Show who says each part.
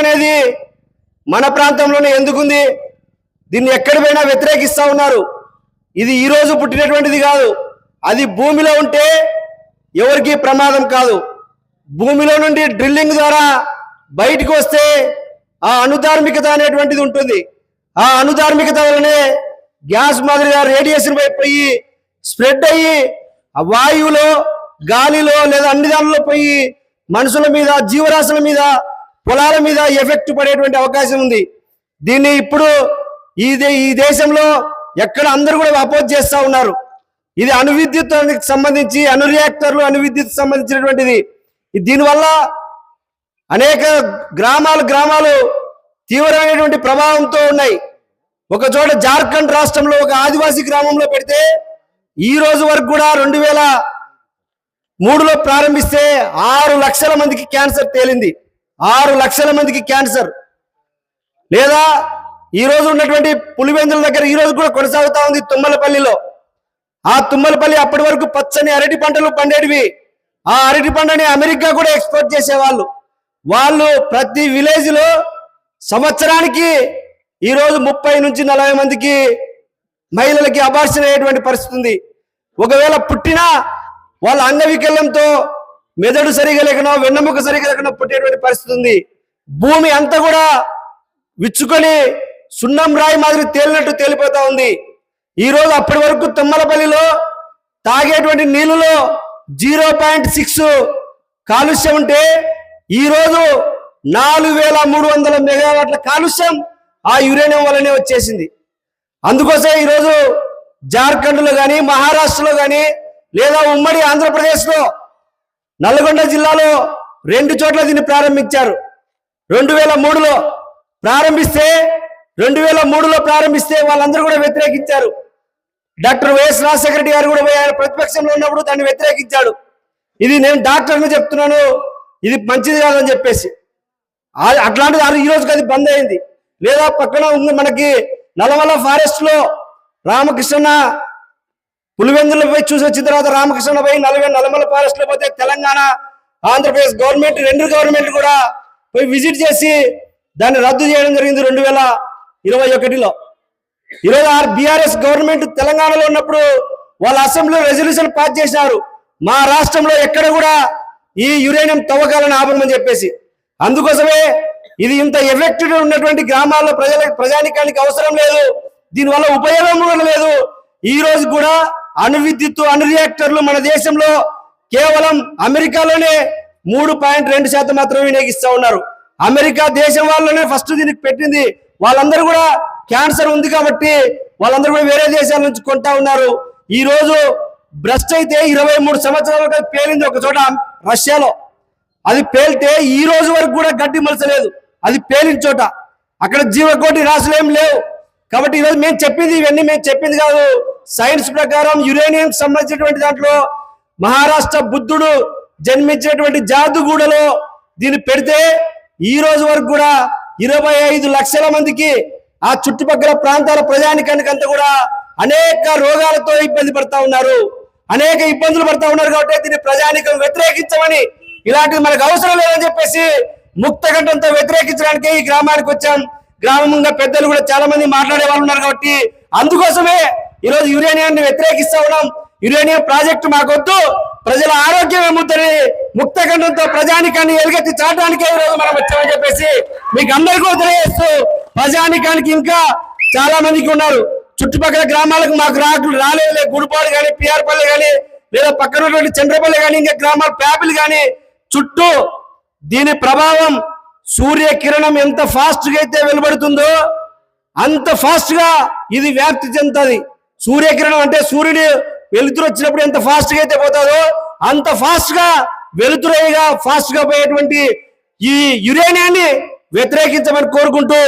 Speaker 1: అనేది మన ప్రాంతంలోనే ఎందుకుంది? దీన్ని ఎక్కడిపోయినా వ్యతిరేకిస్తా ఉన్నారు. ఇది ఈరోజు పుట్టినటువంటిది కాదు. అది భూమిలో ఉంటే ఎవరికి ప్రమాదం కాదు. భూమిలో నుండి డ్రిల్లింగ్ ద్వారా బయటికి వస్తే ఆ అనుధార్మికత అనేటువంటిది ఉంటుంది. ఆ అనుధార్మికత వలనే గ్యాస్ మాదిరిగా రేడియేషన్ పోయి స్ప్రెడ్ అయ్యి ఆ వాయువులో గాలిలో లేదా అన్ని దానిలో పోయి మనుషుల మీద జీవరాశుల మీద పొలాల మీద ఎఫెక్ట్ పడేటువంటి అవకాశం ఉంది. దీన్ని ఇప్పుడు ఈ ఈ దేశంలో ఎక్కడ అందరూ కూడా అపోజ్ చేస్తూ ఉన్నారు. ఇది అణువిద్యుత్ సంబంధించి అణురియాక్టర్లు అణువిద్యుత్ సంబంధించినటువంటిది. దీనివల్ల అనేక గ్రామాలు గ్రామాలు తీవ్రమైనటువంటి ప్రభావంతో ఉన్నాయి. ఒక చోట జార్ఖండ్ రాష్ట్రంలో ఒక ఆదివాసీ గ్రామంలో పెడితే ఈ రోజు వరకు కూడా రెండు వేల మూడులో ప్రారంభిస్తే ఆరు లక్షల మందికి క్యాన్సర్ తేలింది. ఆరు లక్షల మందికి క్యాన్సర్. లేదా ఈ రోజు ఉన్నటువంటి పులివెందుల దగ్గర ఈ రోజు కూడా కొనసాగుతా ఉంది తుమ్మలపల్లిలో. ఆ తుమ్మలపల్లి అప్పటి వరకు పచ్చని అరటి పంటలు పండేటివి. ఆ అరటి పంటని అమెరికా కూడా ఎక్స్పోర్ట్ చేసేవాళ్ళు. వాళ్ళు ప్రతి విలేజ్లో సంవత్సరానికి ఈరోజు ముప్పై నుంచి నలభై మందికి మహిళలకి అబార్షన్ అయ్యేటువంటి పరిస్థితి ఉంది. ఒకవేళ పుట్టినా వాళ్ళ అంగవికల్యంతో మెదడు సరిగా లేకనో వెన్నెముక సరిగా లేకనో పుట్టేటువంటి పరిస్థితి ఉంది. భూమి అంతా కూడా విచ్చుకొని సున్నం రాయి మాదిరి తేలినట్టు తేలిపోతా ఉంది. ఈ రోజు అప్పటి వరకు తుమ్మలపల్లిలో తాగేటువంటి నీళ్ళలో జీరో పాయింట్ సిక్స్ కాలుష్యం ఉంటే ఈరోజు నాలుగు వేల మూడు వందల మెగావాట్ల కాలుష్యం ఆ యురేనియం వల్లనే వచ్చేసింది. అందుకోసం ఈరోజు జార్ఖండ్లో కానీ మహారాష్ట్రలో కానీ లేదా ఉమ్మడి ఆంధ్రప్రదేశ్లో నల్గొండ జిల్లాలో రెండు చోట్ల దీన్ని ప్రారంభించారు. రెండు వేల మూడులో ప్రారంభిస్తే రెండు వేల మూడులో ప్రారంభిస్తే వాళ్ళందరూ కూడా వ్యతిరేకించారు. డాక్టర్ వైఎస్ రాజశేఖర రెడ్డి గారు కూడా ఆయన ప్రతిపక్షంలో ఉన్నప్పుడు దాన్ని వ్యతిరేకించాడు. ఇది నేను డాక్టర్ని చెప్తున్నాను ఇది మంచిది కాదని చెప్పేసి. అట్లాంటిది ఆ- ఈ రోజుకి అది బంద్ అయింది. లేదా పక్కన ఉంది మనకి నల్లమల్ల ఫారెస్ట్లో రామకృష్ణ పులివెందులు చూసి వచ్చిన తర్వాత రామకృష్ణ నలభై నలమల ఫారెస్ట్ పోతే తెలంగాణ ఆంధ్రప్రదేశ్ గవర్నమెంట్ రెండు గవర్నమెంట్ కూడా పోయి విజిట్ చేసి దాన్ని రద్దు చేయడం జరిగింది రెండు వేల ఇరవై ఒకటిలో. ఈరోజు ఆర్ బీఆర్ఎస్ గవర్నమెంట్ తెలంగాణలో ఉన్నప్పుడు వాళ్ళ అసెంబ్లీలో రెజల్యూషన్ పాస్ చేసినారు. మా రాష్ట్రంలో ఎక్కడ కూడా ఈ యురేనియం తవ్వకాలను ఆపమని చెప్పేసి. అందుకోసమే ఇది ఇంత ఎఫెక్టెడ్ ఉన్నటువంటి గ్రామాల్లో ప్రజల ప్రజానికానికి అవసరం లేదు. దీనివల్ల ఉపయోగం కూడా లేదు. ఈ రోజు కూడా అణువిద్యుత్ అణు రియాక్టర్లు మన దేశంలో కేవలం అమెరికాలోనే మూడు పాయింట్ రెండు శాతం మాత్రమే వినియోగిస్తూ ఉన్నారు. అమెరికా దేశం వాళ్ళనే ఫస్ట్ దీనికి పెట్టింది. వాళ్ళందరూ కూడా క్యాన్సర్ ఉంది కాబట్టి వాళ్ళందరూ కూడా వేరే దేశాల నుంచి కొంటా ఉన్నారు. ఈ రోజు బ్రస్ట్ అయితే ఇరవై మూడు సంవత్సరాలకు పేలింది ఒక చోట రష్యాలో. అది పేలితే ఈ రోజు వరకు కూడా గడ్డి మలసలేదు అది పేలిన చోట. అక్కడ జీవకోటి రాసులేం లేవు. కాబట్టి ఈరోజు మేము చెప్పింది ఇవన్నీ మేము చెప్పింది కాదు. సైన్స్ ప్రకారం యురేనియం సంబంధించినటువంటి దాంట్లో మహారాష్ట్ర బుద్ధుడు జన్మించినటువంటి జాదుగూడలో దీన్ని పెడితే ఈ రోజు వరకు కూడా ఇరవై ఐదు లక్షల మందికి ఆ చుట్టుపక్కల ప్రాంతాల ప్రజానికానికంతా కూడా అనేక రోగాలతో ఇబ్బంది పడతా ఉన్నారు. అనేక ఇబ్బందులు పడతా ఉన్నారు కాబట్టి దీన్ని ప్రజానికం వ్యతిరేకించమని ఇలాంటిది మనకు అవసరం లేదని చెప్పేసి ముక్తగంఠంతో వ్యతిరేకించడానికి ఈ గ్రామానికి వచ్చాం. గ్రామంగా పెద్దలు కూడా చాలా మంది మాట్లాడే వాళ్ళు ఉన్నారు కాబట్టి అందుకోసమే ఈరోజు యురేనియాన్ని వ్యతిరేకిస్తా ఉన్నాం. యురేనియం ప్రాజెక్టు మాకొద్దు. ప్రజల ఆరోగ్యం ఏముందని ముక్త ఖండంతో ప్రజానికాన్ని ఎలుగెత్తి చాటడానికే ఈరోజు మనం వచ్చామని చెప్పేసి మీకు అందరికీ తెలియజేస్తూ ప్రజానికానికి ఇంకా చాలా మందికి ఉన్నారు. చుట్టుపక్కల గ్రామాలకు మాకు రాకులు రాలేదు. గుడిపాడు కానీ పిఆర్పల్లి కానీ లేదా పక్కన ఉన్నటువంటి చంద్రపల్లి కానీ ఇంకా గ్రామాల ప్యాపిల్ కానీ చుట్టూ దీని ప్రభావం సూర్య కిరణం ఎంత ఫాస్ట్గా అయితే వెలువడుతుందో అంత ఫాస్ట్గా ఇది వ్యాప్తి చెందుతుంది. సూర్యకిరణం అంటే సూర్యుడు వెలుతురు వచ్చినప్పుడు ఎంత ఫాస్ట్గా అయితే పోతుందో అంత ఫాస్ట్గా వెలుతురేగా ఫాస్ట్గా పోయేటువంటి ఈ యురేనియాన్ని వ్యతిరేకించమని కోరుకుంటూ